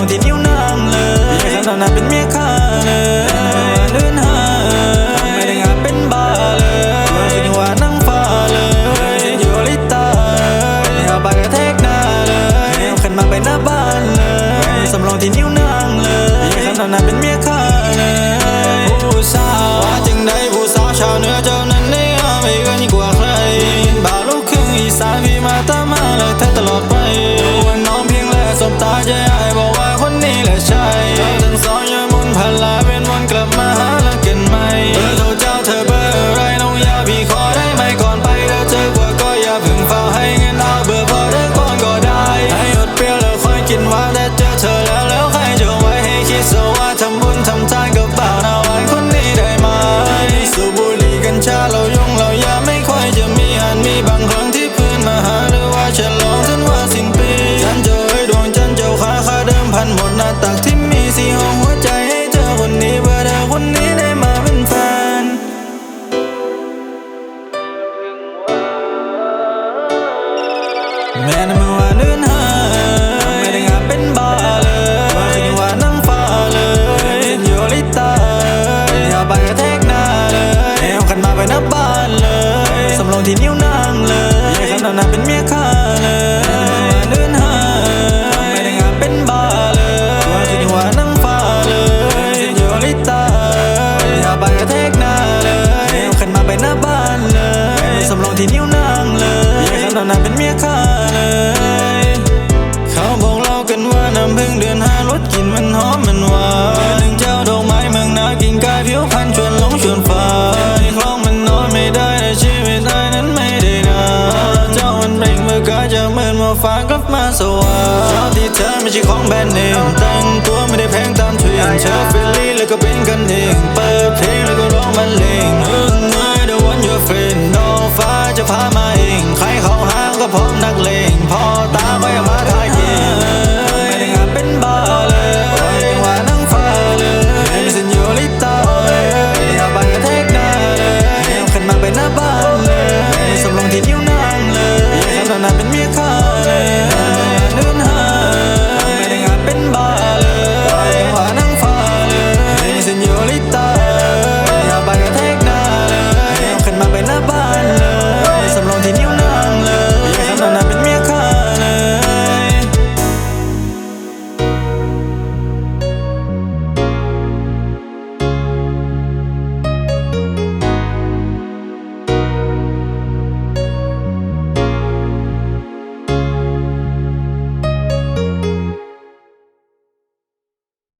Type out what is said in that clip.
เลยส ว้ให้คิดซะว่าทำบุญทำทานกับบ่าวนาวันคนนี้ได้ไหมสูบบุหรี่กัญชาเรายงเรายาไม่ค่อยจะมีอันมีบางครั้งที่เพื่อนมาหาหรือว่าฉลองจนว่าสิ้นปีฉันเจอไอ้ดวงจันทร์เจ้าขาค่าเดิมพันหมดหน้าตักที่มีสีห้องหัวใจให้เธอคนนี้เบอร์เธอคนนี้ได้มาเป็นแฟนแม่นมึง สำรองที่นิ้วนางเลยอยากขันตอนนั้นเป็นเมียข้าเลย เขาบอกเล่ากันว่าน้ำพึ่งเดือนห้ารสกลิ่นมันหอมมันหวานหนึ่งเจ้าดอกไม้เมืองนากิ่งกายผิวพันชวนหลงชวนฟ้าในคลองมันนอนไม่ได้แต่ชีวิตไอ้นั้นไม่ได้นาเจ้ามันเปล่งเมื่อกาจากเมื่อนมาฟ้ากลับมาสว่างชอบที่เธอไม่ใช่ของแบรนด์เนมแต่งตัวไม่ได้แพงตามเทรนด์เชฟเฟลลี่แล้วก็เป็นกันเอง ก็พร้อมนักเลงพอม